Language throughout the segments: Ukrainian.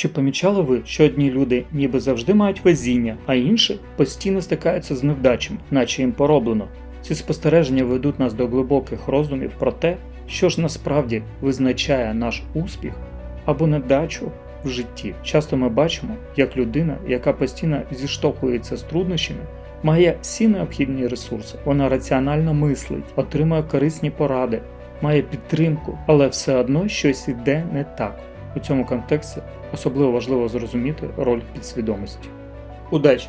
Чи помічали ви, що одні люди ніби завжди мають везіння, а інші постійно стикаються з невдачами, наче їм пороблено? Ці спостереження ведуть нас до глибоких роздумів про те, що ж насправді визначає наш успіх або недачу в житті. Часто ми бачимо, як людина, яка постійно зіштовхується з труднощами, має всі необхідні ресурси. Вона раціонально мислить, отримує корисні поради, має підтримку, але все одно щось іде не так. У цьому контексті особливо важливо зрозуміти роль підсвідомості. Удачі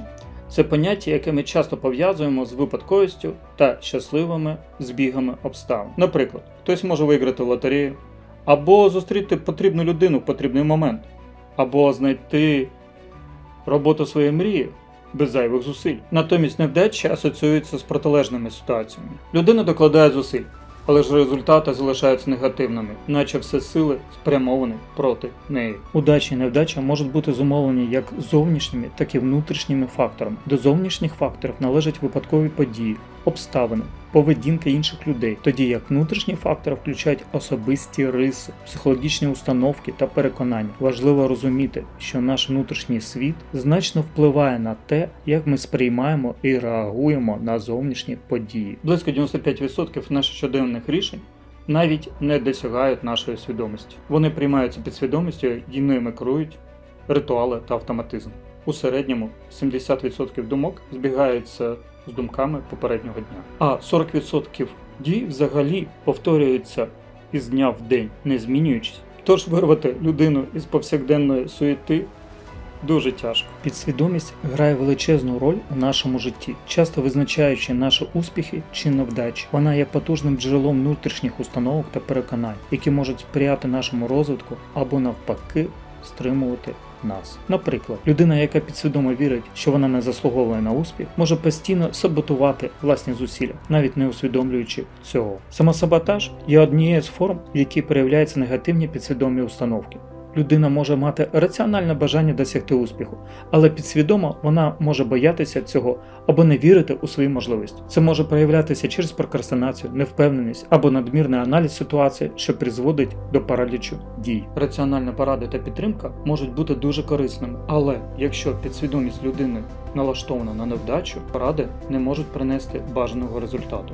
це поняття, яке ми часто пов'язуємо з випадковістю та щасливими збігами обставин. Наприклад, хтось може виграти в лотерею, або зустріти потрібну людину в потрібний момент, або знайти роботу своєї мрії без зайвих зусиль. Натомість невдачі асоціюються з протилежними ситуаціями. Людина докладає зусиль, але ж результати залишаються негативними, наче все сили спрямовані проти неї. Удача і невдача можуть бути зумовлені як зовнішніми, так і внутрішніми факторами. До зовнішніх факторів належать випадкові події, обставини, поведінка інших людей, тоді як внутрішні фактори включають особисті риси, психологічні установки та переконання. Важливо розуміти, що наш внутрішній світ значно впливає на те, як ми сприймаємо і реагуємо на зовнішні події. Близько 95% наших щоденних рішень навіть не досягають нашої свідомості. Вони приймаються підсвідомістю і ними керують ритуали та автоматизм. У середньому 70% думок збігаються з думками попереднього дня, а 40% дій взагалі повторюються із дня в день, не змінюючись. Тож вирвати людину із повсякденної суєти дуже тяжко. Підсвідомість грає величезну роль у нашому житті, часто визначаючи наші успіхи чи невдачі. Вона є потужним джерелом внутрішніх установок та переконань, які можуть сприяти нашому розвитку або навпаки стримувати нас. Наприклад, людина, яка підсвідомо вірить, що вона не заслуговує на успіх, може постійно саботувати власні зусилля, навіть не усвідомлюючи цього. Самосаботаж є однією з форм, в якій проявляються негативні підсвідомі установки. Людина може мати раціональне бажання досягти успіху, але підсвідомо вона може боятися цього або не вірити у свої можливості. Це може проявлятися через прокрастинацію, невпевненість або надмірний аналіз ситуації, що призводить до паралічу дій. Раціональна порада та підтримка можуть бути дуже корисними, але якщо підсвідомість людини налаштована на невдачу, поради не можуть принести бажаного результату.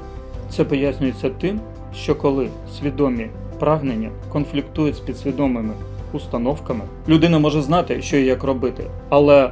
Це пояснюється тим, що коли свідомі прагнення конфліктують з підсвідомими установками, людина може знати, що і як робити, але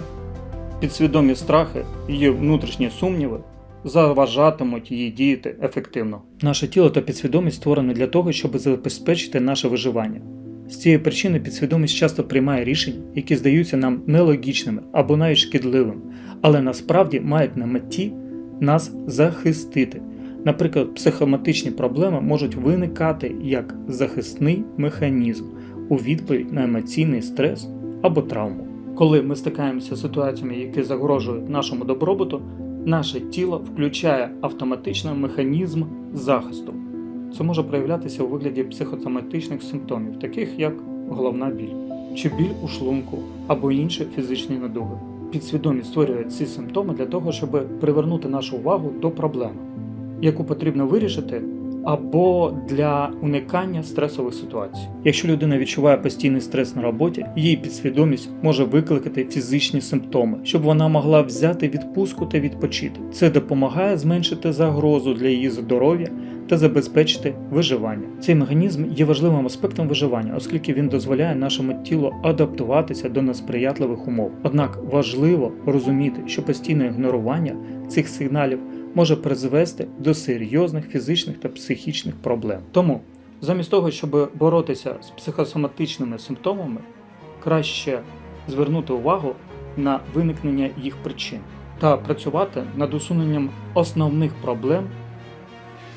підсвідомі страхи, її внутрішні сумніви заважатимуть їй діяти ефективно. Наше тіло та підсвідомість створені для того, щоб забезпечити наше виживання. З цієї причини підсвідомість часто приймає рішення, які здаються нам нелогічними або навіть шкідливими, але насправді мають на меті нас захистити. Наприклад, психоматичні проблеми можуть виникати як захисний механізм у відповідь на емоційний стрес або травму. Коли ми стикаємося з ситуаціями, які загрожують нашому добробуту, наше тіло включає автоматичний механізм захисту. Це може проявлятися у вигляді психосоматичних симптомів, таких як головна біль, чи біль у шлунку або інші фізичні недуги. Підсвідомість створює ці симптоми для того, щоб привернути нашу увагу до проблеми, яку потрібно вирішити або для уникання стресових ситуацій. Якщо людина відчуває постійний стрес на роботі, її підсвідомість може викликати фізичні симптоми, щоб вона могла взяти відпустку та відпочити. Це допомагає зменшити загрозу для її здоров'я та забезпечити виживання. Цей механізм є важливим аспектом виживання, оскільки він дозволяє нашому тілу адаптуватися до несприятливих умов. Однак важливо розуміти, що постійне ігнорування цих сигналів може призвести до серйозних фізичних та психічних проблем. Тому, замість того, щоб боротися з психосоматичними симптомами, краще звернути увагу на виникнення їх причин та працювати над усуненням основних проблем,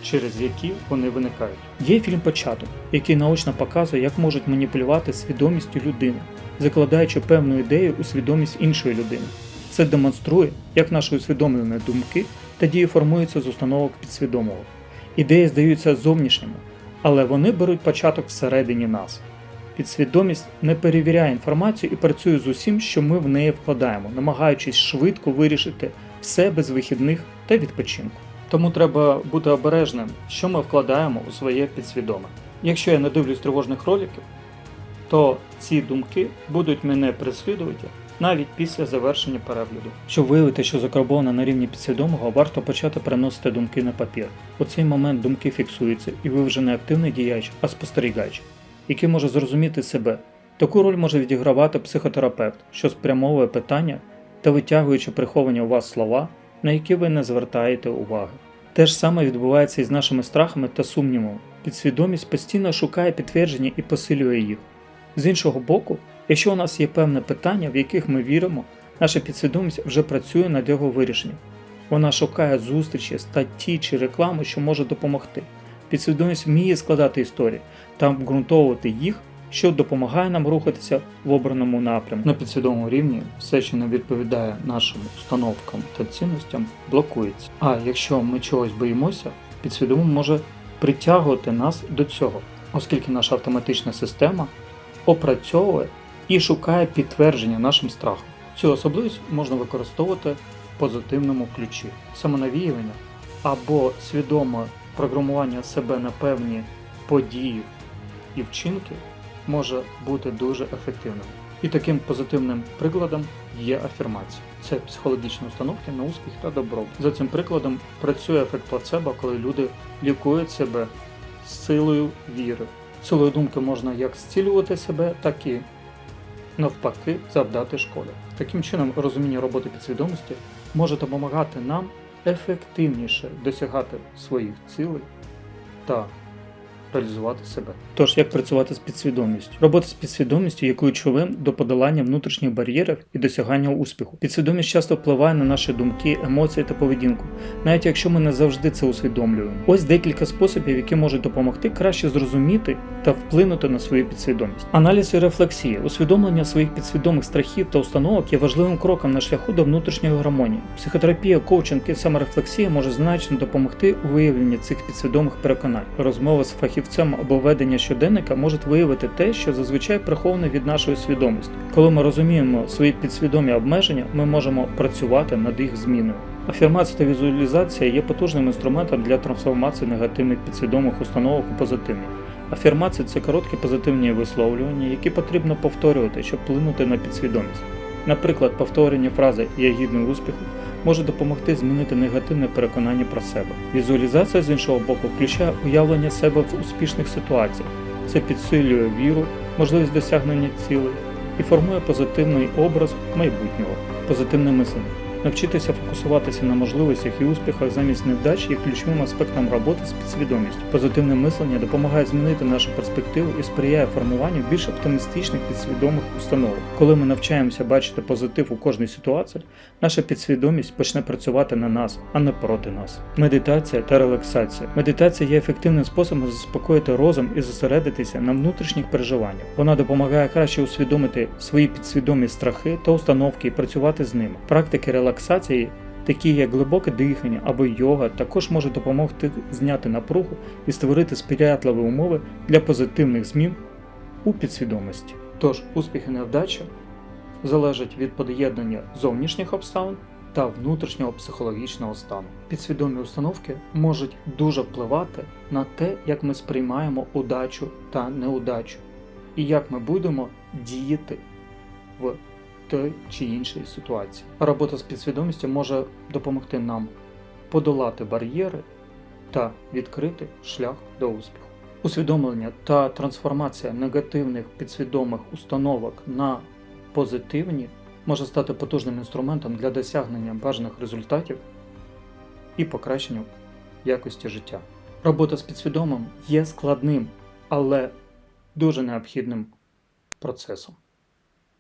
через які вони виникають. Є фільм Початок, який наочно показує, як можуть маніпулювати свідомістю людини, закладаючи певну ідею у свідомість іншої людини. Це демонструє, як наші усвідомлені думки та дії формуються з установок підсвідомого. Ідеї здаються зовнішніми, але вони беруть початок всередині нас. Підсвідомість не перевіряє інформацію і працює з усім, що ми в неї вкладаємо, намагаючись швидко вирішити все без вихідних та відпочинку. Тому треба бути обережним, що ми вкладаємо у своє підсвідоме. Якщо я не дивлюсь тривожних роликів, то ці думки будуть мене переслідувати навіть після завершення перегляду. Щоб виявити, що закарбовано на рівні підсвідомого, варто почати переносити думки на папір. У цей момент думки фіксуються, і ви вже не активний діяч, а спостерігач, який може зрозуміти себе. Таку роль може відігравати психотерапевт, що спрямовує питання та витягуючи приховані у вас слова, на які ви не звертаєте уваги. Те ж саме відбувається і з нашими страхами та сумнівами. Підсвідомість постійно шукає підтвердження і посилює їх. З іншого боку, якщо у нас є певне питання, в яких ми віримо, наша підсвідомість вже працює над його вирішенням. Вона шукає зустрічі, статті чи реклами, що може допомогти. Підсвідомість вміє складати історії та обґрунтовувати їх, що допомагає нам рухатися в обраному напрямку. На підсвідомому рівні все, що не відповідає нашим установкам та цінностям, блокується. А якщо ми чогось боїмося, підсвідомо може притягувати нас до цього, оскільки наша автоматична система опрацьовує і шукає підтвердження нашим страхам. Цю особливість можна використовувати в позитивному ключі, самонавіювання або свідоме програмування себе на певні події і вчинки може бути дуже ефективним. І таким позитивним прикладом є афірмація. Це психологічні установки на успіх та добробут. За цим прикладом працює ефект плацебо, коли люди лікують себе силою віри. Силою думки можна як зцілювати себе, так і навпаки завдати шкоди. Таким чином, розуміння роботи підсвідомості може допомагати нам ефективніше досягати своїх цілей та реалізувати себе. Тож, як працювати з підсвідомістю? Робота з підсвідомістю є ключовим до подолання внутрішніх бар'єрів і досягання успіху. Підсвідомість часто впливає на наші думки, емоції та поведінку, навіть якщо ми не завжди це усвідомлюємо. Ось декілька способів, які можуть допомогти краще зрозуміти та вплинути на свою підсвідомість. Аналіз і рефлексія, усвідомлення своїх підсвідомих страхів та установок є важливим кроком на шляху до внутрішньої гармонії. Психотерапія, коучинг і саморефлексія може значно допомогти у виявленні цих підсвідомих переконань. Розмова з фахівцем або ведення щоденника можуть виявити те, що зазвичай приховане від нашої свідомості. Коли ми розуміємо свої підсвідомі обмеження, ми можемо працювати над їх зміною. Афірмація та візуалізація є потужним інструментом для трансформації негативних підсвідомих установок у позитивні. Афірмація це короткі позитивні висловлювання, які потрібно повторювати, щоб вплинути на підсвідомість. Наприклад, повторення фрази Я гідний успіху може допомогти змінити негативне переконання про себе. Візуалізація з іншого боку включає уявлення себе в успішних ситуаціях. Це підсилює віру, можливість досягнення цілей і формує позитивний образ майбутнього, позитивне мислення. Навчитися фокусуватися на можливостях і успіхах замість невдач є ключовим аспектом роботи з підсвідомістю. Позитивне мислення допомагає змінити нашу перспективу і сприяє формуванню більш оптимістичних підсвідомих установок. Коли ми навчаємося бачити позитив у кожній ситуації, наша підсвідомість почне працювати на нас, а не проти нас. Медитація та релаксація. Медитація є ефективним способом заспокоїти розум і зосередитися на внутрішніх переживаннях. Вона допомагає краще усвідомити свої підсвідомі страхи та установки і працювати з ними. Практики релаксації, такі як глибоке дихання або йога, також можуть допомогти зняти напругу і створити сприятливі умови для позитивних змін у підсвідомості. Тож успіх і невдача залежать від поєднання зовнішніх обставин та внутрішнього психологічного стану. Підсвідомі установки можуть дуже впливати на те, як ми сприймаємо удачу та неудачу, і як ми будемо діяти в той чи іншій ситуації. Робота з підсвідомістю може допомогти нам подолати бар'єри та відкрити шлях до успіху. Усвідомлення та трансформація негативних підсвідомих установок на позитивні може стати потужним інструментом для досягнення бажаних результатів і покращення якості життя. Робота з підсвідомим є складним, але дуже необхідним процесом.